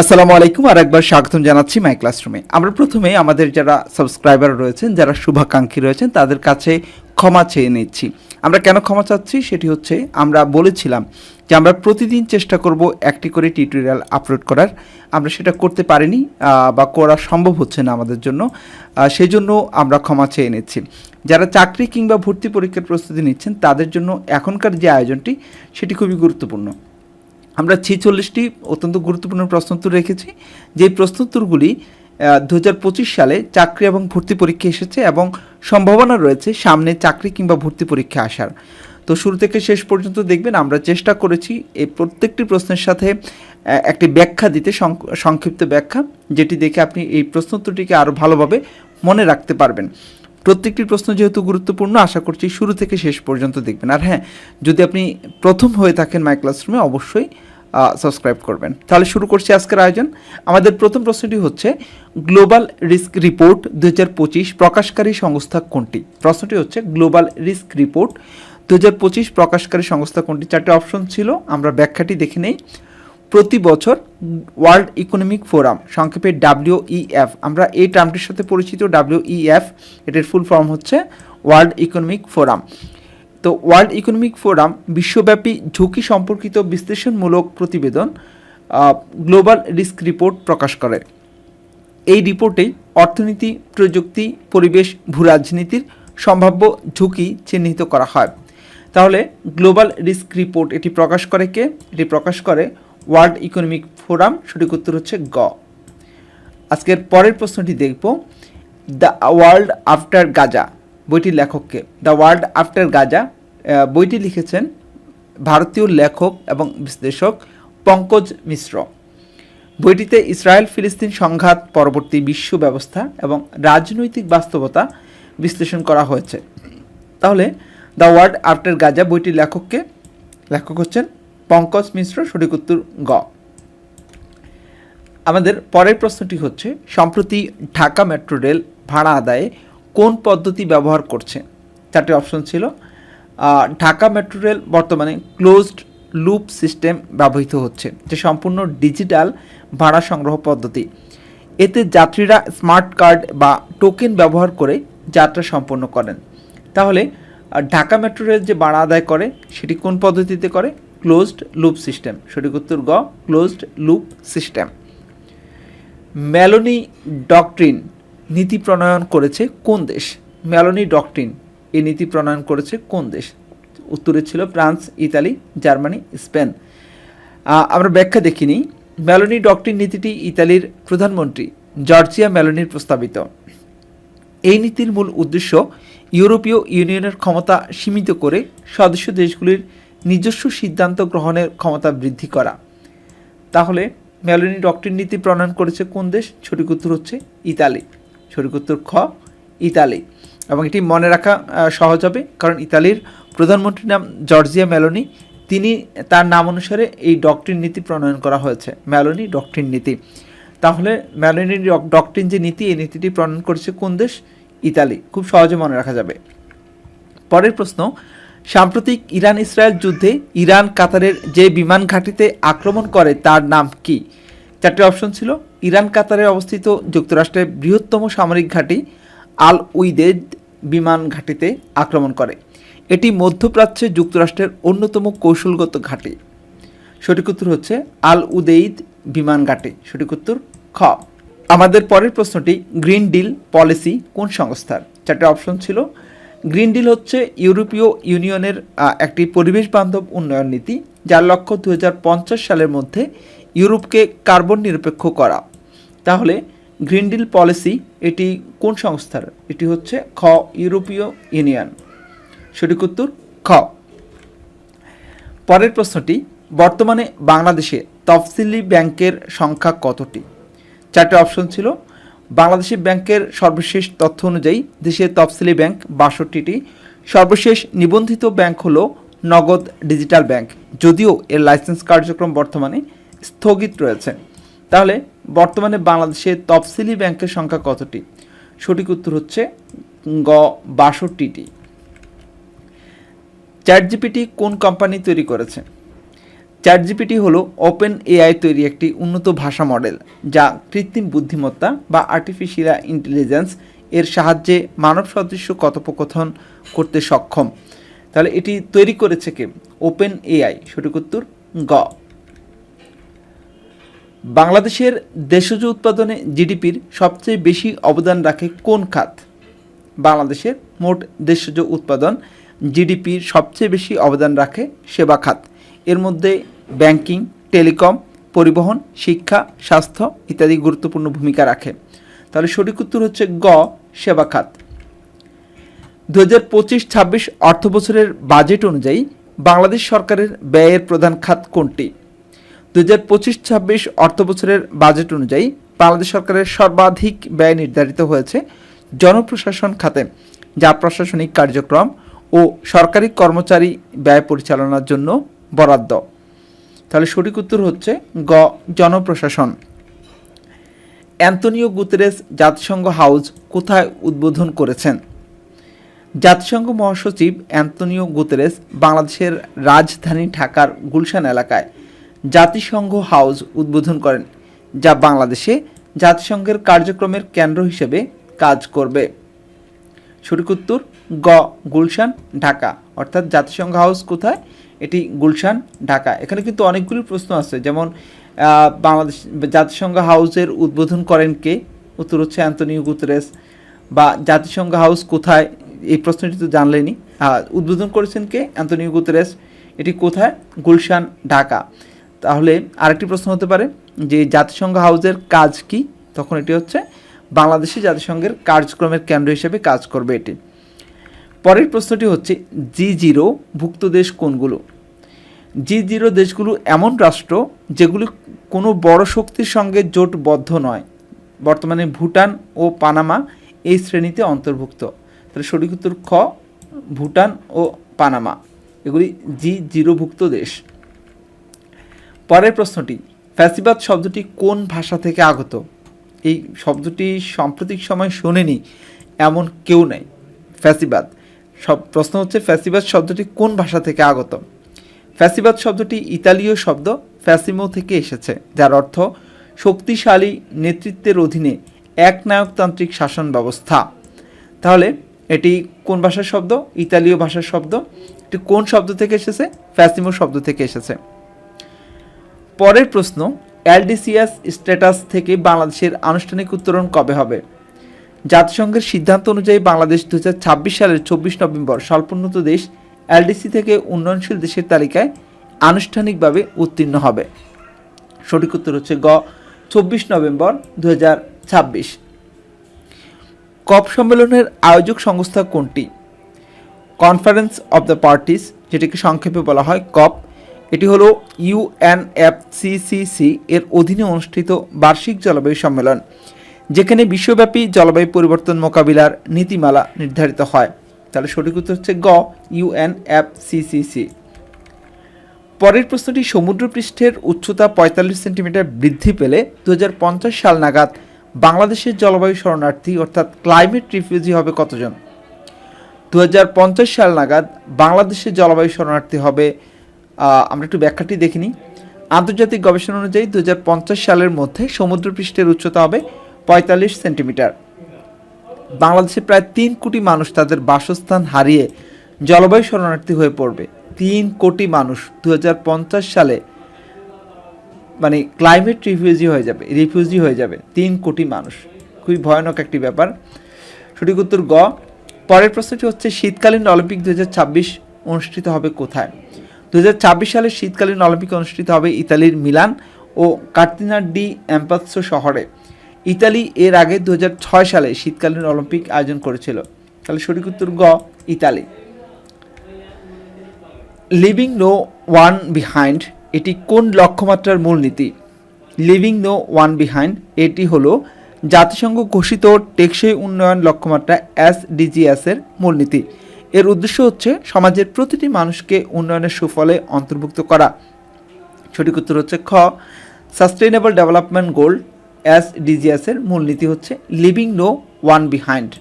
আসসালামু আলাইকুম, আর একবার স্বাগতম জানাচ্ছি মাই ক্লাসরুমে আমরা প্রথমে আমাদের যারা সাবস্ক্রাইবার রয়েছেন, যারা শুভাকাঙ্ক্ষী রয়েছেন, তাদের কাছে ক্ষমা চেয়ে নিচ্ছি। আমরা কেন ক্ষমা চাচ্ছি সেটি হচ্ছে, আমরা বলেছিলাম যে আমরা প্রতিদিন চেষ্টা করব একটি করে টিউটোরিয়াল আপলোড করার। আমরা সেটা করতে পারিনি বা করা সম্ভব হচ্ছে না আমাদের জন্য সেই জন্য আমরা ক্ষমা চেয়ে নিচ্ছি। যারা চাকরি কিংবা ভর্তি পরীক্ষার প্রস্তুতি নিচ্ছেন, তাদের জন্য এখনকার যে আয়োজনটি, সেটি খুবই গুরুত্বপূর্ণ। আমরা ছেচল্লিশটি অত্যন্ত গুরুত্বপূর্ণ প্রশ্নোত্তর রেখেছি। যে প্রশ্নোত্তরগুলি দু পঁচিশ সালে চাকরি এবং ভর্তি পরীক্ষা এসেছে এবং সম্ভাবনা রয়েছে সামনে চাকরি কিংবা ভর্তি পরীক্ষা আসার। তো শুরু থেকে শেষ পর্যন্ত দেখবেন আমরা চেষ্টা করেছি এই প্রত্যেকটি প্রশ্নের সাথে একটি ব্যাখ্যা দিতে সংক- সংক্ষিপ্ত ব্যাখ্যা, যেটি দেখে আপনি এই প্রশ্নোত্তরটিকে আরও ভালোভাবে মনে রাখতে পারবেন। প্রত্যেকটি প্রশ্ন যেহেতু গুরুত্বপূর্ণ, আশা করছি শুরু থেকে শেষ পর্যন্ত দেখবেন। আর হ্যাঁ যদি আপনি প্রথম হয়ে থাকেন মাই ক্লাসরুমে অবশ্যই সাবস্ক্রাইব করবেন। তাহলে শুরু করছি আজকের আয়োজন। আমাদের প্রথম প্রশ্নটি হচ্ছে গ্লোবাল রিস্ক রিপোর্ট দু হাজার পঁচিশ প্রকাশকারী সংস্থা কোনটি? প্রশ্নটি হচ্ছে গ্লোবাল রিস্ক রিপোর্ট দু হাজার পঁচিশ প্রকাশকারী সংস্থা কোনটি? চারটি অপশন ছিল, আমরা ব্যাখ্যাটি দেখে নেই। প্রতি বছর ওয়ার্ল্ড ইকোনমিক ফোরাম সংক্ষেপে ডাব্লিউইএফ আমরা এই টার্মটির সাথে পরিচিত ডাব্লিউইএফ এটার ফুল ফর্ম হচ্ছে ওয়ার্ল্ড ইকোনমিক ফোরাম তো ওয়ার্ল্ড ইকোনমিক ফোরাম বিশ্বব্যাপী ঝুঁকি সম্পর্কিত বিশ্লেষণমূলক প্রতিবেদন গ্লোবাল রিস্ক রিপোর্ট প্রকাশ করে। এই রিপোর্টেই অর্থনীতি, প্রযুক্তি, পরিবেশ ভূরাজনীতির সম্ভাব্য ঝুঁকি চিহ্নিত করা হয়। তাহলে গ্লোবাল রিস্ক রিপোর্ট এটি প্রকাশ করে কে? এটি প্রকাশ করে ওয়ার্ল্ড ইকোনমিক ফোরাম, সঠিক উত্তর হচ্ছে গ। আজকের পরের প্রশ্নটি দেখব। দ্য ওয়ার্ল্ড আফটার গাজা, বইটির লেখককে। দ্য ওয়ার্ল্ড আফটার গাজা বইটি লিখেছেন ভারতীয় লেখক এবং বিশ্লেষক পঙ্কজ মিশ্র। বইটিতে ইসরায়েল ফিলিস্তিন সংঘাত, পরবর্তী বিশ্ব ব্যবস্থা এবং রাজনৈতিক বাস্তবতা বিশ্লেষণ করা হয়েছে। তাহলে, দ্য ওয়ার্ল্ড আফটার গাজা, বইটির লেখককে, লেখক হচ্ছেন পঙ্কজ মিশ্র সঠিক উত্তর গ। আমাদের পরের প্রশ্নটি হচ্ছে, সম্প্রতি ঢাকা মেট্রো রেল ভাড়া আদায়ে কোন পদ্ধতি ব্যবহার করছে? চারটি অপশন ছিল ঢাকা মেট্রো রেল বর্তমানে ক্লোজড লুপ সিস্টেম ব্যবহৃত হচ্ছে, যে সম্পূর্ণ ডিজিটাল ভাড়া সংগ্রহ পদ্ধতি। এতে যাত্রীরা স্মার্ট কার্ড বা টোকেন ব্যবহার করে যাত্রা সম্পন্ন করেন। তাহলে ঢাকা মেট্রো রেল যে ভাড়া আদায় করে, সেটি কোন পদ্ধতিতে করে? ক্লোজড লুপ সিস্টেম সঠিক উত্তর গ closed loop system Maloney doctrine নীতি প্রণয়ন করেছে কোন দেশ? ম্যালোনি ডকট্রিন এই নীতি প্রণয়ন করেছে কোন দেশ? উত্তরে ছিল ফ্রান্স, ইতালি, জার্মানি, স্পেন। আমরা ব্যাখ্যা দেখিনি। ম্যালোনি ডকট্রিন নীতিটি ইতালির প্রধানমন্ত্রী জর্জিয়া ম্যালোনির প্রস্তাবিত। এই নীতির মূল উদ্দেশ্য ইউরোপীয় ইউনিয়নের ক্ষমতা সীমিত করে সদস্য দেশগুলির নিজস্ব সিদ্ধান্ত গ্রহণের ক্ষমতা বৃদ্ধি করা। তাহলে ম্যালোনি ডক্টরিন নীতি প্রণয়ন করেছে কোন দেশ? সঠিক উত্তর হচ্ছে ইতালি। সঠিক উত্তর খ, ইতালি। এবং এটি মনে রাখা সহজ হবে, কারণ ইতালির প্রধানমন্ত্রীর নাম জর্জিয়া মেলোনি। তিনি তার নাম অনুসারে এই ডক্টরিন নীতি প্রণয়ন করা হয়েছে, মেলোনি ডক্টরিন নীতি। তাহলে মেলোনি ডক্টরিন যে নীতি, এই নীতিটি প্রণয়ন করেছে কোন দেশ? ইতালি। খুব সহজে মনে রাখা যাবে। পরের প্রশ্ন সাম্প্রতিক ইরান ইসরায়েল যুদ্ধে ইরান কাতারের যে বিমান ঘাঁটিতে আক্রমণ করে তার নাম কি? চারটি অপশন ছিল, ইরান কাতারে অবস্থিত যুক্তরাষ্ট্রের বৃহত্তম সামরিক ঘাঁটি আল উইদেদ বিমান ঘাঁটিতে আক্রমণ করে। এটি মধ্যপ্রাচ্যে যুক্তরাষ্ট্রের অন্যতম কৌশলগত ঘাঁটি। সঠিক উত্তর হচ্ছে আল উদেইদ বিমান ঘাঁটি। সঠিক উত্তর খ। আমাদের পরের প্রশ্নটি, গ্রিন ডিল পলিসি কোন সংস্থার? চারটে অপশন ছিল গ্রিন ডিল হচ্ছে ইউরোপীয় ইউনিয়নের একটি পরিবেশ বান্ধব উন্নয়ন নীতি, যার লক্ষ্য দু হাজার পঞ্চাশ সালের মধ্যে ইউরোপকে কার্বন নিরপেক্ষ করা। তাহলে গ্রিন ডিল পলিসি এটি কোন সংস্থার? এটি হচ্ছে খ, ইউরোপীয় ইউনিয়ন। সঠিক উত্তর, খ। পরের প্রশ্নটি, বর্তমানে বাংলাদেশে তফসিলি ব্যাংকের সংখ্যা কতটি? চারটে অপশন ছিল বাংলাদেশি ব্যাংকের সর্বশেষ তথ্য অনুযায়ী দেশে তফসিলি ব্যাংক বাষট্টিটি। সর্বশেষ নিবন্ধিত ব্যাংক হল নগদ ডিজিটাল ব্যাংক, যদিও এর লাইসেন্স কার্যক্রম বর্তমানে স্থগিত রয়েছে। তাহলে, বর্তমানে বাংলাদেশে তফসিলি ব্যাংকের সংখ্যা কতটি? সঠিক উত্তর হচ্ছে গ, বাষট্টিটি। চ্যাট জিপিটি কোন কোম্পানি তৈরি করেছে? চ্যাট জিপিটি হলো ওপেন এআই তৈরি একটি উন্নত ভাষা মডেল যা কৃত্রিম বুদ্ধিমত্তা বা আর্টিফিশিয়াল ইন্টেলিজেন্স এর সাহায্যে মানব সদৃশ্য কথোপকথন করতে সক্ষম। তাহলে এটি তৈরি করেছে কে? Open AI. সঠিক উত্তর, গ। বাংলাদেশের দেশজ উৎপাদনে জিডিপির সবচেয়ে বেশি অবদান রাখে কোন খাত? বাংলাদেশের মোট দেশজ উৎপাদন জিডিপির সবচেয়ে বেশি অবদান রাখে সেবা খাত। এর মধ্যে ব্যাংকিং, টেলিকম, পরিবহন, শিক্ষা, স্বাস্থ্য ইত্যাদি গুরুত্বপূর্ণ ভূমিকা রাখে। তাহলে সঠিক উত্তর হচ্ছে গ, সেবা খাত। দু হাজার পঁচিশ ছাব্বিশ অর্থ বছরের বাজেট অনুযায়ী বাংলাদেশ সরকারের ব্যয়ের প্রধান খাত কোনটি? দু হাজার পঁচিশ ছাব্বিশ অর্থ বছরের বাজেট অনুযায়ী বাংলাদেশ সরকারের সর্বাধিক ব্যয় নির্ধারিত হয়েছে জনপ্রশাসন খাতে, যা প্রশাসনিক কার্যক্রম ও সরকারি কর্মচারী ব্যয় পরিচালনার জন্য বরাদ্দ। তাহলে সঠিক উত্তর হচ্ছে গ, জনপ্রশাসন। অ্যান্তনিও গুতেরেস জাতিসংঘ হাউস কোথায় উদ্বোধন করেছেন? জাতিসংঘ মহাসচিব অ্যান্তনিও গুতেরেস বাংলাদেশের রাজধানী ঢাকার গুলশান এলাকায় জাতিসংঘ হাউস উদ্বোধন করেন, যা বাংলাদেশে জাতিসংঘের কার্যক্রমের কেন্দ্র হিসেবে কাজ করবে। সঠিক উত্তর গ, গুলশান, ঢাকা। অর্থাৎ জাতিসংঘ হাউস কোথায়? এটি গুলশান, ঢাকা। এখানে কিন্তু অনেকগুলি প্রশ্ন আছে। যেমন বাংলাদেশ জাতিসংঘ হাউসের উদ্বোধন করেন কে? উত্তর হচ্ছে অ্যান্তনিও গুতরেস। বা জাতিসংঘ হাউস কোথায়? এই প্রশ্নটি তো জানলেনি উদ্বোধন করেছেন কে? Antonio Guterres. এটি কোথায়? গুলশান, ঢাকা। তাহলে আরেকটি প্রশ্ন হতে পারে যে জাতিসংঘ হাউসের কাজ কি? তখন এটি হচ্ছে বাংলাদেশে জাতিসংঘের কার্যক্রমের কেন্দ্র হিসেবে কাজ করবে এটি। পরের প্রশ্নটি হচ্ছে জি জিরো ভুক্ত দেশ কোনগুলো? জি জিরো দেশগুলো এমন রাষ্ট্র যেগুলি কোনো বড় শক্তির সঙ্গে জোটবদ্ধ নয়। বর্তমানে ভুটান ও পানামা এই শ্রেণীতে অন্তর্ভুক্ত। তাহলে সঠিক উত্তর খ, ভুটান ও পানামা। এগুলি জি জিরোভুক্ত দেশ। পরের প্রশ্নটি, ফ্যাসিবাদ শব্দটি কোন ভাষা থেকে আগত? এই শব্দটি সাম্প্রতিক সময় শোনেনি, এমন কেউ নেই। ফ্যাসিবাদ। সব প্রশ্ন হচ্ছে ফ্যাসিবাদ শব্দটি কোন ভাষা থেকে আগত? ফ্যাসিবাদ শব্দটি ইতালীয় শব্দ ফ্যাসিমো থেকে এসেছে, যার অর্থ শক্তিশালী নেতৃত্বের অধীনে একনায়কতান্ত্রিক শাসন ব্যবস্থা। তাহলে এটি কোন ভাষার শব্দ? ইতালীয় ভাষার শব্দ। এটি কোন শব্দ থেকে এসেছে? ফ্যাসিমো শব্দ থেকে এসেছে। পরের প্রশ্ন এলডিসিএস স্ট্যাটাস থেকে বাংলাদেশের আনুষ্ঠানিক উত্তরণ কবে হবে? জাতিসংঘের সিদ্ধান্ত অনুযায়ী বাংলাদেশ দুহাজার ছাব্বিশ সালের চব্বিশ নভেম্বর স্বল্পোন্নত দেশ এলডিসি থেকে উন্নয়নশীল দেশের তালিকায় আনুষ্ঠানিকভাবে উত্তীর্ণ হবে। সঠিক উত্তর হচ্ছে গ, চব্বিশ নভেম্বর দু কপ সম্মেলনের আয়োজক সংস্থা কোনটি? কনফারেন্স অব দ্য পার্টিস, যেটিকে সংক্ষেপে বলা হয় কপ, এটি হলো ইউএনএফসিসিসি এর অধীনে অনুষ্ঠিত বার্ষিক জলবায়ু সম্মেলন। যেখানে বিশ্বব্যাপী জলবায়ু পরিবর্তন মোকাবিলার নীতিমালা নির্ধারিত হয়। তাহলে সঠিক উত্তর হচ্ছে গ ইউএনএফসিসিসি পরের প্রশ্নটি সমুদ্রপৃষ্ঠের উচ্চতা পঁয়তাল্লিশ সেন্টিমিটার বৃদ্ধি পেলে দুহাজার পঞ্চাশ সাল নাগাদ বাংলাদেশের জলবায়ু শরণার্থী, অর্থাৎ ক্লাইমেট রিফিউজি হবে কতজন? দু হাজার পঞ্চাশ সাল নাগাদ বাংলাদেশের জলবায়ু শরণার্থী হবে আমরা একটু ব্যাখ্যাটি দেখিনি আন্তর্জাতিক গবেষণা অনুযায়ী দু হাজার পঞ্চাশ সালের মধ্যে সমুদ্রপৃষ্ঠের উচ্চতা হবে পঁয়তাল্লিশ সেন্টিমিটার। বাংলাদেশে প্রায় তিন কোটি মানুষ তাদের বাসস্থান হারিয়ে জলবায়ু শরণার্থী হয়ে পড়বে। তিন কোটি মানুষ দুই হাজার পঞ্চাশ সালে মানে ক্লাইমেট রিফিউজি হয়ে যাবে রিফিউজি হয়ে যাবে, তিন কোটি মানুষ। খুবই ভয়ানক একটি ব্যাপার। সঠিক উত্তর গ, পরের প্রশ্নটি হচ্ছে, শীতকালীন অলিম্পিক দুই হাজার ছাব্বিশ অনুষ্ঠিত হবে কোথায়? দুই হাজার ছাব্বিশ সালে শীতকালীন অলিম্পিক অনুষ্ঠিত হবে ইতালির মিলান ও কার্তিনার ডি অ্যাম্পাৎসো শহরে। ইতালি এর আগে দুই হাজার ছয় সালে শীতকালীন অলিম্পিক আয়োজন করেছিল। তাহলে সঠিক উত্তর গ, Italy. Living no one behind এটি কোন লক্ষ্যমাত্রার মূলনীতি লিভিং নো ওয়ান বিহাইন্ড এটি হলো জাতিসংঘ ঘোষিত টেকসই উন্নয়ন লক্ষ্যমাত্রা এসডিজিএস এর মূলনীতি এর উদ্দেশ্য হচ্ছে সমাজের প্রতিটি মানুষকে উন্নয়নের সুফলে অন্তর্ভুক্ত করা। সঠিক উত্তর হচ্ছে খ সাস্টেইনেবল ডেভেলপমেন্ট গোল এসডিজিএস এর মূলনীতি হচ্ছে লিভিং নো ওয়ান বিহাইন্ড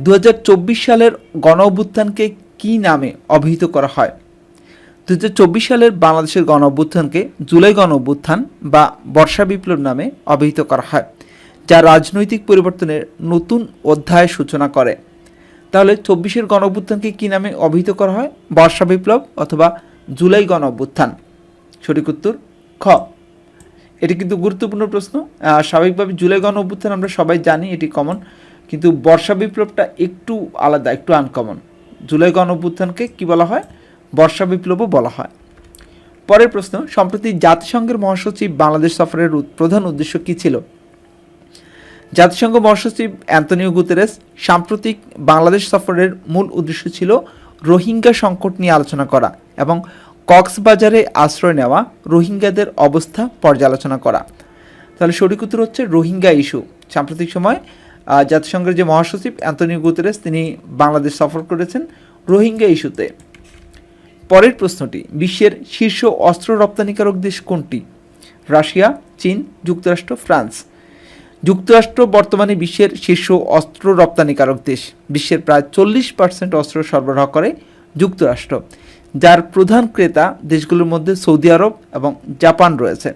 দু হাজার চব্বিশ সালের গণ অভ্যুত্থানকে কী নামে অভিহিত করা হয়? দু হাজার চব্বিশ সালের বাংলাদেশের গণ অভ্যুত্থানকে জুলাই গণ অভ্যুত্থান বা বর্ষা বিপ্লব নামে অভিহিত করা হয়, যা রাজনৈতিক পরিবর্তনের নতুন অধ্যায় সূচনা করে। তাহলে চব্বিশের গণ অভ্যুত্থানকে কী নামে অভিহিত করা হয়? বর্ষা বিপ্লব অথবা জুলাই গণ অভ্যুত্থান। সঠিক উত্তর, খ। এটি কিন্তু গুরুত্বপূর্ণ প্রশ্ন। স্বাভাবিকভাবে জুলাই গণ অভ্যুত্থান আমরা সবাই জানি এটি কমন কিন্তু বর্ষা বিপ্লবটা একটু আলাদা, একটু আনকমন জুলাই গণ অভ্যুত্থানকে কী বলা হয়? বর্ষা বিপ্লবও বলা হয়। পরের প্রশ্ন, সম্প্রতি জাতিসংঘের মহাসচিব বাংলাদেশ সফরের প্রধান উদ্দেশ্য কী ছিল? জাতিসংঘ মহাসচিব অ্যান্তনিও গুতেরেস, সাম্প্রতিক বাংলাদেশ সফরের মূল উদ্দেশ্য ছিল রোহিঙ্গা সংকট নিয়ে আলোচনা করা এবং কক্সবাজারে আশ্রয় নেওয়া রোহিঙ্গাদের অবস্থা পর্যালোচনা করা। তাহলে সঠিক উত্তর হচ্ছে রোহিঙ্গা ইস্যু। সাম্প্রতিক সময় জাতিসংঘের যে মহাসচিব অ্যান্তনিও গুতেরেস, তিনি বাংলাদেশ সফর করেছেন রোহিঙ্গা ইস্যুতে। পরের প্রশ্নটি, বিশ্বের শীর্ষ অস্ত্র রপ্তানিকারক দেশ কোনটি? রাশিয়া, চীন, যুক্তরাষ্ট্র, ফ্রান্স। যুক্তরাষ্ট্র বর্তমানে বিশ্বের শীর্ষ অস্ত্র রপ্তানিকারক দেশ। বিশ্বের প্রায় চল্লিশ পার্সেন্ট অস্ত্র সরবরাহ করে যুক্তরাষ্ট্র। যার প্রধান ক্রেতা দেশগুলোর মধ্যে সৌদি আরব এবং জাপান রয়েছে।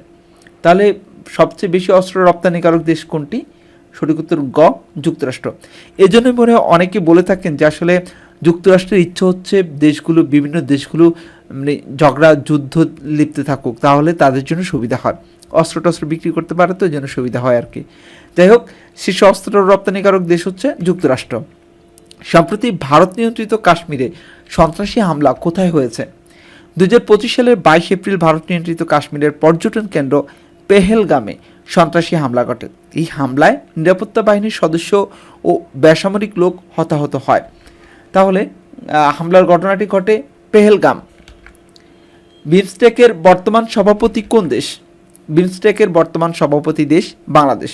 তাহলে সবচেয়ে বেশি অস্ত্র রপ্তানিকারক দেশ কোনটি? সঠিক উত্তর গ, যুক্তরাষ্ট্র। এজন্য মনে অনেকে বলে থাকেন যে আসলে যুক্তরাষ্ট্রের ইচ্ছে হচ্ছে দেশগুলো, বিভিন্ন দেশগুলো মানে ঝগড়া, যুদ্ধ লিপ্তে থাকুক, তাহলে তাদের জন্য সুবিধা হয়। অস্ত্র টস্ত্র বিক্রি করতে পারে তো জন্য সুবিধা হয় আর কি। যাই হোক, শীর্ষ অস্ত্র রপ্তানিকারক দেশ হচ্ছে যুক্তরাষ্ট্র। সম্প্রতি ভারত নিয়ন্ত্রিত কাশ্মীরে সন্ত্রাসী হামলা কোথায় হয়েছে? দু পঁচিশ সালের বাইশ এপ্রিল ভারত নিয়ন্ত্রিত কাশ্মীরের পর্যটন কেন্দ্র পেহেলগামে সন্ত্রাসী হামলা ঘটে। এই হামলায় নিরাপত্তা বাহিনীর সদস্য ও বেসামরিক লোক হতাহত হয়। তাহলে হামলার ঘটনাটি ঘটে পেহেলগাম। বিমস্টেকের বর্তমান সভাপতি কোন দেশ? বিমস্টেকের বর্তমান সভাপতি দেশ বাংলাদেশ।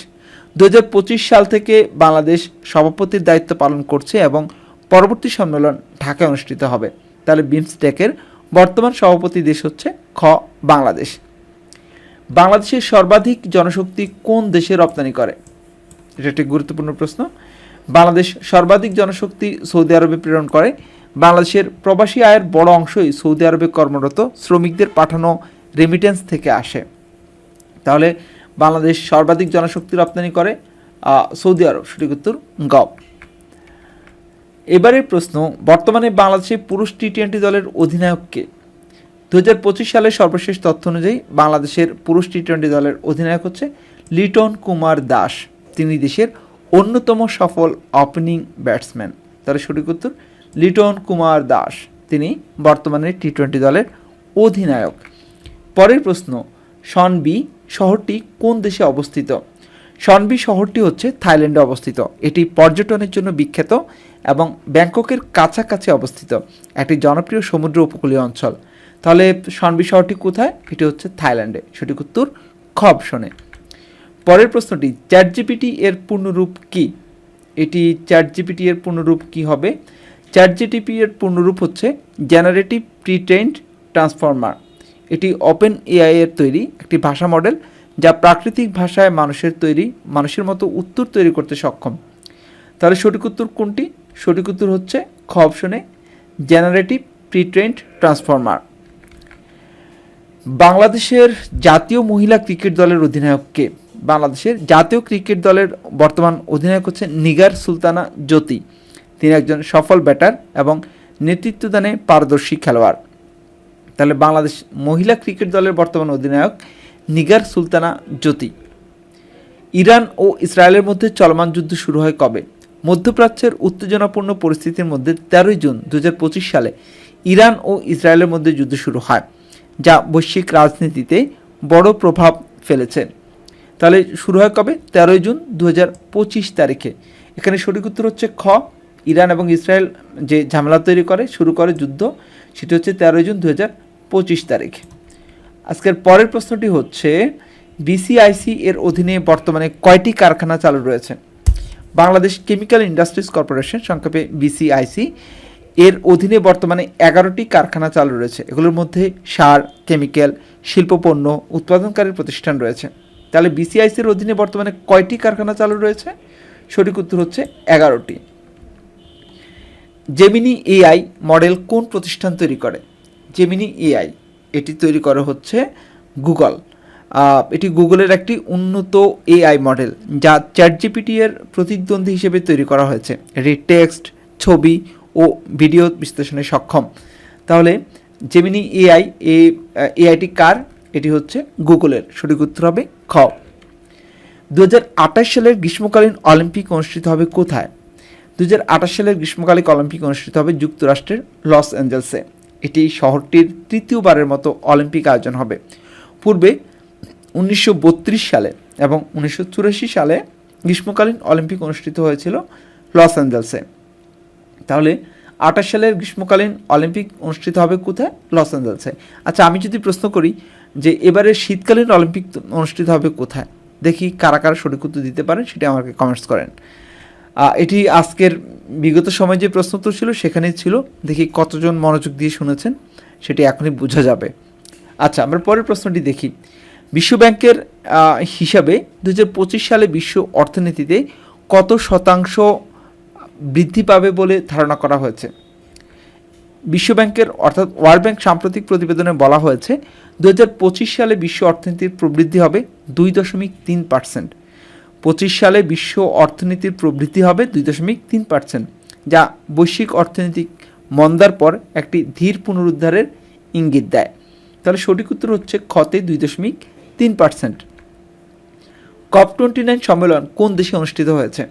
দুই হাজার পঁচিশ সাল থেকে বাংলাদেশ সভাপতির দায়িত্ব পালন করছে এবং পরবর্তী সম্মেলন ঢাকায় অনুষ্ঠিত হবে। তাহলে বিমস্টেকের বর্তমান সভাপতি দেশ হচ্ছে খ বাংলাদেশ। বাংলাদেশের সর্বাধিক জনশক্তি কোন দেশে রপ্তানি করে? এটা একটি গুরুত্বপূর্ণ প্রশ্ন। বাংলাদেশ সর্বাধিক জনশক্তি সৌদি আরবে প্রেরণ করে। বাংলাদেশের প্রবাসী আয়ের বড় অংশই সৌদি আরবে কর্মরত শ্রমিকদের পাঠানো রেমিটেন্স থেকে আসে। তাহলে বাংলাদেশ সর্বাধিক জনশক্তি রপ্তানি করে সৌদি আরব, সঠিক উত্তর গ এবারের প্রশ্ন, বর্তমানে বাংলাদেশের পুরুষ টি টোয়েন্টি দলের অধিনায়ককে দু হাজার পঁচিশ সালের সর্বশেষ তথ্য অনুযায়ী বাংলাদেশের পুরুষ টি টোয়েন্টি দলের অধিনায়ক হচ্ছে লিটন কুমার দাস। তিনি দেশের অন্যতম সফল ওপেনিং ব্যাটসম্যান তার সঠিক উত্তর, লিটন কুমার দাস। তিনি বর্তমানে টি টোয়েন্টি দলের অধিনায়ক। পরের প্রশ্ন সনবি শহরটি কোন দেশে অবস্থিত? সনবি শহরটি হচ্ছে থাইল্যান্ডে অবস্থিত। এটি পর্যটনের জন্য বিখ্যাত এবং ব্যাংককের কাছাকাছি অবস্থিত। একটি জনপ্রিয় সমুদ্র উপকূলীয় অঞ্চল। তাহলে সনবি শহরটি কোথায়? এটি হচ্ছে থাইল্যান্ডে। সঠিক উত্তর খ অপশনে পরের প্রশ্নটি চ্যাট জিপিটি এর পূর্ণরূপ কি? এটি চ্যাট জিপিটি এর পূর্ণরূপ কি হবে? চ্যাট জিটিপি এর পূর্ণরূপ হচ্ছে জেনারেটিভ প্রিটেন্ড ট্রান্সফর্মার। এটি ওপেন এআই এর তৈরি একটি ভাষা মডেল যা প্রাকৃতিক ভাষায় মানুষের তৈরি, মানুষের মতো উত্তর তৈরি করতে সক্ষম। তাহলে সঠিক উত্তর কোনটি? সঠিক উত্তর হচ্ছে খ অপশনে জেনারেটিভ প্রিট্রেন্ড ট্রান্সফর্মার বাংলাদেশের জাতীয় মহিলা ক্রিকেট দলের অধিনায়ককে বাংলাদেশের জাতীয় ক্রিকেট দলের বর্তমান অধিনায়ক হচ্ছে নিগার সুলতানা জ্যোতি। তিনি একজন সফল ব্যাটার এবং নেতৃত্বদানে পারদর্শী খেলোয়াড়। তাহলে বাংলাদেশ মহিলা ক্রিকেট দলের বর্তমান অধিনায়ক নিগার সুলতানা জ্যোতি। ইরান ও ইসরায়েলের মধ্যে চলমান যুদ্ধ শুরু হয় কবে? মধ্যপ্রাচ্যের উত্তেজনাপূর্ণ পরিস্থিতির মধ্যে তেরোই জুন দু হাজার পঁচিশ সালে ইরান ও ইসরায়েলের মধ্যে যুদ্ধ শুরু হয়, যা বৈশ্বিক রাজনীতিতে বড় প্রভাব ফেলেছে। তাহলে শুরু হয় কবে? তেরোই জুন দু হাজার পঁচিশ তারিখে। এখানে সঠিক উত্তর হচ্ছে খ, ইরান এবং ইসরায়েল যে ঝামেলা তৈরি করে, শুরু করে যুদ্ধ, সেটি হচ্ছে তেরোই জুন দু তারিখ। আজকের পরের প্রশ্নটি হচ্ছে বিসিআইসি এর অধীনে বর্তমানে কয়টি কারখানা চালু রয়েছে? বাংলাদেশ কেমিক্যাল ইন্ডাস্ট্রিজ কর্পোরেশন, সংক্ষেপে বিসিআইসি, এর অধীনে বর্তমানে এগারোটি কারখানা চালু রয়েছে। এগুলোর মধ্যে সার, কেমিক্যাল, শিল্পপণ্য, উৎপাদনকারী প্রতিষ্ঠান রয়েছে। তাহলে বিসিআইসির অধীনে বর্তমানে কয়টি কারখানা চালু রয়েছে? সঠিক উত্তর হচ্ছে এগারোটি। জেমিনি এআই মডেল কোন প্রতিষ্ঠান তৈরি করে? জেমিনি এআই এটি তৈরি করা হচ্ছে গুগল এটি গুগলের একটি উন্নত এআই মডেল যা চ্যাট জিপিটি এর প্রতিদ্বন্দ্বী হিসেবে তৈরি করা হয়েছে। এটি টেক্সট ছবি ও ভিডিও বিশ্লেষণে সক্ষম। তাহলে জেমিনি এআই এই এআইটি কার? এটি হচ্ছে গুগলের সঠিক উত্তর হবে খ। দু হাজার আঠাশ সালের গ্রীষ্মকালীন অলিম্পিক অনুষ্ঠিত হবে কোথায়? দু হাজার আঠাশ সালের গ্রীষ্মকালীন অলিম্পিক অনুষ্ঠিত হবে যুক্তরাষ্ট্রের লস অ্যাঞ্জেলসে। এটি শহরটির তৃতীয়বারের মতো অলিম্পিক আয়োজন হবে। পূর্বে উনিশশো বত্রিশ সালে এবং উনিশশো চুরাশি সালে গ্রীষ্মকালীন অলিম্পিক অনুষ্ঠিত হয়েছিল লস অ্যাঞ্জেলসে। তাহলে আঠাশ সালের গ্রীষ্মকালীন অলিম্পিক অনুষ্ঠিত হবে কোথায়? লস অ্যাঞ্জেলসে। আচ্ছা আমি যদি প্রশ্ন করি যে এবারে শীতকালীন অলিম্পিক অনুষ্ঠিত হবে কোথায়? দেখি কারা কারা সঠিক উত্তর দিতে পারেন, সেটা আমাকে কমেন্টস করেন। এটি আজকের বিগত সময় যে প্রশ্ন উত্তর ছিল, সেখানেই ছিল। দেখি কতজন মনোযোগ দিয়ে শুনেছেন, সেটি এখনই বোঝা যাবে। আচ্ছা আমরা পরের প্রশ্নটি দেখি। বিশ্বব্যাংকের হিসাবে দু হাজার পঁচিশ সালে বিশ্ব অর্থনীতিতে কত শতাংশ বৃদ্ধি পাবে বলে ধারণা করা হয়েছে? বিশ্বব্যাংকের, অর্থাৎ ওয়ার্ল্ড ব্যাংক সাম্প্রতিক প্রতিবেদনে বলা হয়েছে দু হাজার পঁচিশ সালে বিশ্ব অর্থনীতির প্রবৃদ্ধি হবে দুই দশমিক তিন পার্সেন্ট। পঁচিশ সালে বিশ্ব অর্থনীতির প্রবৃদ্ধি হবে দুই দশমিক তিন পার্সেন্ট, যা বৈশ্বিক অর্থনৈতিক মন্দার পর একটি ধীর পুনরুদ্ধারের ইঙ্গিত দেয়। তাহলে সঠিক উত্তর হচ্ছে ক্ষতে দুই দশমিক তিন পার্সেন্ট। কপ টোয়েন্টি নাইন সম্মেলন কোন দেশে অনুষ্ঠিত হয়েছে?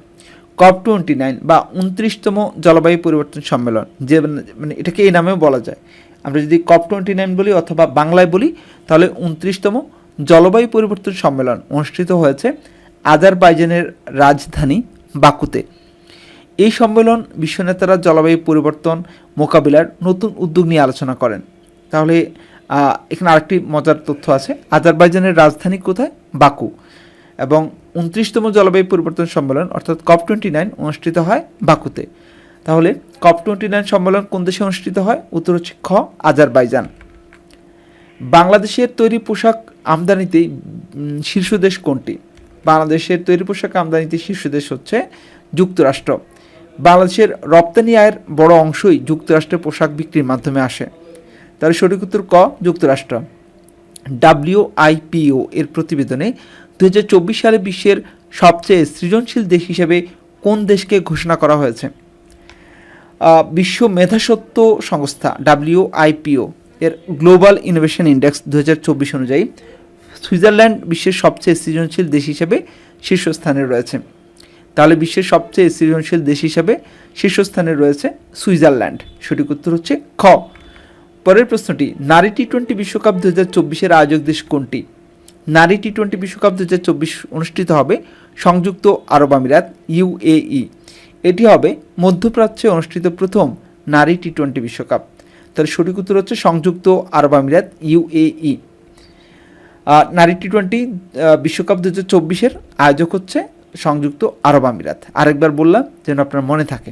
কপ টোয়েন্টি নাইন বা উনত্রিশতম জলবায়ু পরিবর্তন সম্মেলন, যে মানে এটাকে এই নামেও বলা যায়। আমরা যদি কপ টোয়েন্টি নাইন বলি অথবা বাংলায় বলি, তাহলে উনত্রিশতম জলবায়ু পরিবর্তন সম্মেলন অনুষ্ঠিত হয়েছে আজারবাইজানের রাজধানী বাকুতে। এই সম্মেলন বিশ্বনেতারা জলবায়ু পরিবর্তন মোকাবিলার নতুন উদ্যোগ নিয়ে আলোচনা করেন। তাহলে এখানে আরেকটি মজার তথ্য আছে। আজারবাইজানের রাজধানী কোথায়? বাকু। এবং উনত্রিশতম জলবায়ু পরিবর্তন সম্মেলন, অর্থাৎ কপ টোয়েন্টি নাইন অনুষ্ঠিত হয় বাকুতে। তাহলে, কপ টোয়েন্টি নাইন সম্মেলন কোন দেশে অনুষ্ঠিত হয়? উত্তর হচ্ছে খ, আজারবাইজান। বাংলাদেশের তৈরি পোশাক আমদানিতে শীর্ষ দেশ কোনটি? বাংলাদেশের তৈরি পোশাক আমদানিতে শীর্ষ দেশ হচ্ছে যুক্তরাষ্ট্র। বাংলাদেশের রপ্তানি আয়ের বড় অংশই যুক্তরাষ্ট্রের পোশাক বিক্রির মাধ্যমে আসে। তার সঠিক উত্তর ক? যুক্তরাষ্ট্র। ডাব্লিউআইপিও এর প্রতিবেদনে দু হাজার চব্বিশ সালে বিশ্বের সবচেয়ে সৃজনশীল দেশ হিসেবে কোন দেশকে ঘোষণা করা হয়েছে? বিশ্ব মেধাসত্ব সংস্থা ডাব্লিউআইপিও এর গ্লোবাল ইনোভেশন ইন্ডেক্স দু হাজার চব্বিশ অনুযায়ী সুইজারল্যান্ড বিশ্বের সবচেয়ে সৃজনশীল দেশ হিসেবে শীর্ষস্থানে রয়েছে। তাহলে বিশ্বের সবচেয়ে সৃজনশীল দেশ হিসাবে শীর্ষস্থানে রয়েছে সুইজারল্যান্ড। সঠিক উত্তর হচ্ছে খ। পরের প্রশ্নটি, নারী টি টোয়েন্টি বিশ্বকাপ দু হাজার চব্বিশের আয়োজক দেশ কোনটি? নারী টি টোয়েন্টি বিশ্বকাপ দু হাজার চব্বিশ অনুষ্ঠিত হবে সংযুক্ত আরব আমিরাত ইউএই এটি হবে মধ্যপ্রাচ্যে অনুষ্ঠিত প্রথম নারী টি টোয়েন্টি বিশ্বকাপ। তাহলে সঠিক উত্তর হচ্ছে সংযুক্ত আরব আমিরাত ইউএই নারী টি টোয়েন্টি বিশ্বকাপ দু হাজার চব্বিশের আয়োজক হচ্ছে সংযুক্ত আরব আমিরাত। আরেকবার বললাম যেন আপনার মনে থাকে।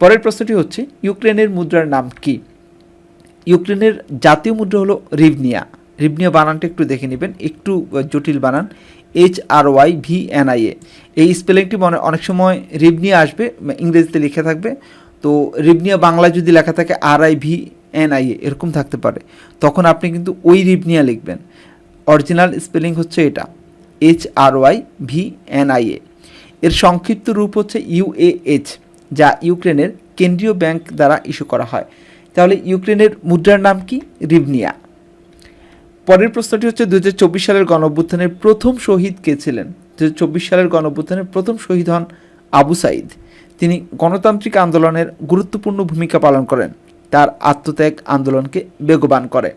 পরের প্রশ্নটি হচ্ছে, ইউক্রেনের মুদ্রার নাম কি? ইউক্রেনের জাতীয় মুদ্রা হলো রিভনিয়া রিভনিয়া বানানটা একটু দেখে নেবেন, একটু জটিল বানান। H R Y V N I A এই স্পেলিংটি মনে, অনেক সময় রিভনিয়া আসবে ইংরেজিতে লিখে থাকবে। তো রিভনিয়া বাংলায় যদি লেখা থাকে R I V N I A এরকম থাকতে পারে। তখন আপনি কিন্তু ওই রিভনিয়া লিখবেন। অরিজিনাল স্পেলিং হচ্ছে এটা H R Y V N I A এর সংক্ষিপ্ত রূপ হচ্ছে ইউএএইচ যা ইউক্রেনের কেন্দ্রীয় ব্যাংক দ্বারা ইস্যু করা হয়। তাহলে ইউক্রেনের মুদ্রার নাম কি? রিভনিয়া। পরের প্রশ্নটি হচ্ছে দু হাজার চব্বিশ সালের গণঅভ্যুত্থানের প্রথম শহীদ কে ছিলেন? দু হাজার চব্বিশ সালের গণঅভ্যুত্থানের প্রথম শহীদ হন আবু সাইদ। তিনি গণতান্ত্রিক আন্দোলনের গুরুত্বপূর্ণ ভূমিকা পালন করেন। তার আত্মত্যাগ আন্দোলনকে বেগবান করে।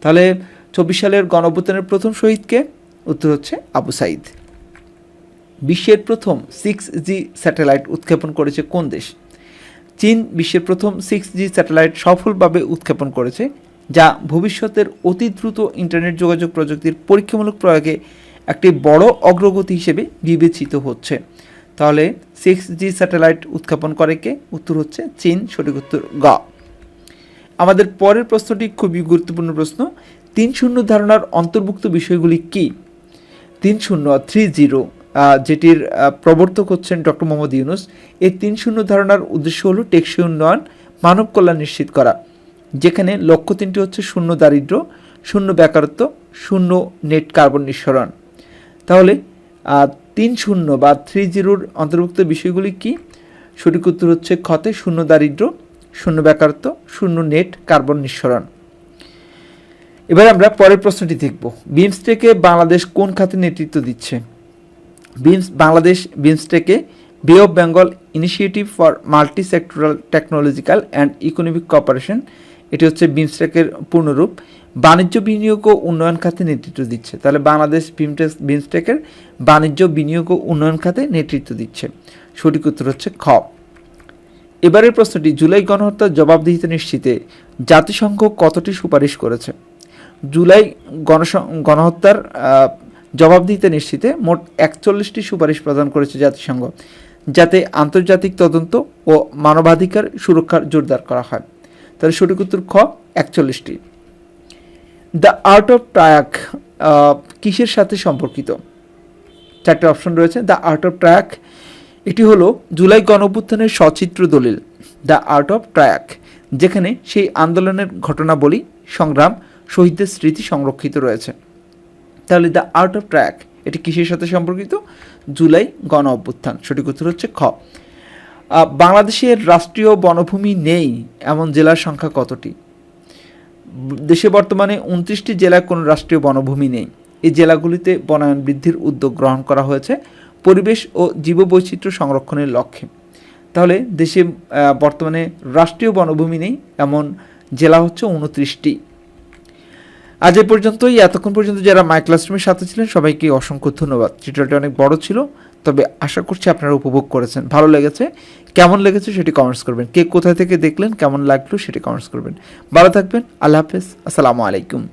তাহলে চব্বিশ সালের গণঅভ্যুত্থানের প্রথম শহীদকে? উত্তর হচ্ছে আবু সাইদ। বিশ্বের প্রথম সিক্স জি স্যাটেলাইট উৎক্ষেপণ করেছে কোন দেশ? চীন বিশ্বের প্রথম সিক্স জি স্যাটেলাইট সফলভাবে উৎক্ষেপণ করেছে, যা ভবিষ্যতের অতি দ্রুত ইন্টারনেট যোগাযোগ প্রযুক্তির পরীক্ষামূলক প্রয়োগে একটি বড় অগ্রগতি হিসেবে বিবেচিত হচ্ছে। তাহলে সিক্স জি স্যাটেলাইট উৎক্ষেপণ করে কে? উত্তর হচ্ছে চীন, সঠিক উত্তর গ। আমাদের পরের প্রশ্নটি খুবই গুরুত্বপূর্ণ প্রশ্ন। তিন শূন্য ধারণার অন্তর্ভুক্ত বিষয়গুলি কি? তিন শূন্য থ্রি জিরো যেটির প্রবর্তক হচ্ছেন ডক্টর মোহাম্মদ ইউনুস। এই তিন শূন্য ধারণার উদ্দেশ্য হলো টেকসই উন্নয়ন, মানব কল্যাণ নিশ্চিত করা, যেখানে লক্ষ্য তিনটি হচ্ছে শূন্য দারিদ্র্য, শূন্য বেকারত্ব, শূন্য নেট কার্বন নিঃসরণ। তাহলে তিন শূন্য বা থ্রি জিরোর অন্তর্ভুক্ত বিষয়গুলি কি? সঠিক উত্তর হচ্ছে ক্ষতে শূন্য দারিদ্র শূন্য বেকারত্ব, শূন্য নেট কার্বন নিঃসরণ। এবার আমরা পরের প্রশ্নটি দেখব। বিমস্টেকে বাংলাদেশ কোন খাতে নেতৃত্ব দিচ্ছে? Beans, Bangladesh বিমস্টেকে bay of Bengal initiative for multi sectoral technological and economic cooperation এটি হচ্ছে বিমস্টেকের পূর্ণরূপ, বাণিজ্য বিনিয়োগ ও উন্নয়ন খাতে নেতৃত্ব দিচ্ছে। তাহলে বাংলাদেশ বিমটেক বিমস্টেকের বাণিজ্য বিনিয়োগ ও উন্নয়ন খাতে নেতৃত্ব দিচ্ছে। সঠিক উত্তর হচ্ছে খ। এবারের প্রশ্নটি, জুলাই গণহত্যার জবাবদিহিতা নিশ্চিতে জাতিসংঘ কতটি সুপারিশ করেছে? জুলাই গণস- গণহত্যার জবাবদিহিতা নিশ্চিতে মোট একচল্লিশটি সুপারিশ প্রদান করেছে জাতিসংঘ, যাতে আন্তর্জাতিক তদন্ত ও মানবাধিকার সুরক্ষার জোরদার করা হয়। তাহলে সঠিক উত্তর খ, একচল্লিশটি। দ্য আর্ট অফ ট্রায়াক কিসের সাথে সম্পর্কিত? চারটে অপশন রয়েছে। দ্য আর্ট অফ ট্রায়াক এটি হলো জুলাই গণঅভ্যুত্থানের সচিত্র দলিল। দ্য আর্ট অফ ট্রায়াক, যেখানে সেই আন্দোলনের ঘটনাবলী, সংগ্রাম শহীদদের স্মৃতি সংরক্ষিত রয়েছে। তাহলে দ্য আর্ট অফ ট্র্যাক এটি কিসের সাথে সম্পর্কিত? জুলাই গণ অভ্যুত্থান, সঠিক উত্তর হচ্ছে খ। বাংলাদেশের রাষ্ট্রীয় বনভূমি নেই, এমন জেলার সংখ্যা কতটি? দেশে বর্তমানে উনত্রিশটি জেলায় কোনো রাষ্ট্রীয় বনভূমি নেই। এই জেলাগুলিতে বনায়ন বৃদ্ধির উদ্যোগ গ্রহণ করা হয়েছে, পরিবেশ ও জীববৈচিত্র্য সংরক্ষণের লক্ষ্যে। তাহলে দেশে বর্তমানে রাষ্ট্রীয় বনভূমি নেই, এমন জেলা হচ্ছে উনত্রিশটি। আজ এ পর্যন্তই। এতক্ষণ পর্যন্ত যারা মাই ক্লাসরুমের সাথে ছিলেন, সবাইকে অসংখ্য ধন্যবাদ। টিউটোরিয়ালটি অনেক বড় ছিল, তবে আশা করছি আপনারা উপভোগ করেছেন। ভালো লেগেছে? কেমন লেগেছে সেটি কমেন্টস করবেন। কে কোথায় থেকে দেখলেন, কেমন লাগল সেটি কমেন্টস করবেন। ভালো থাকবেন। আল্লাহ হাফেজ। আসসালামু আলাইকুম।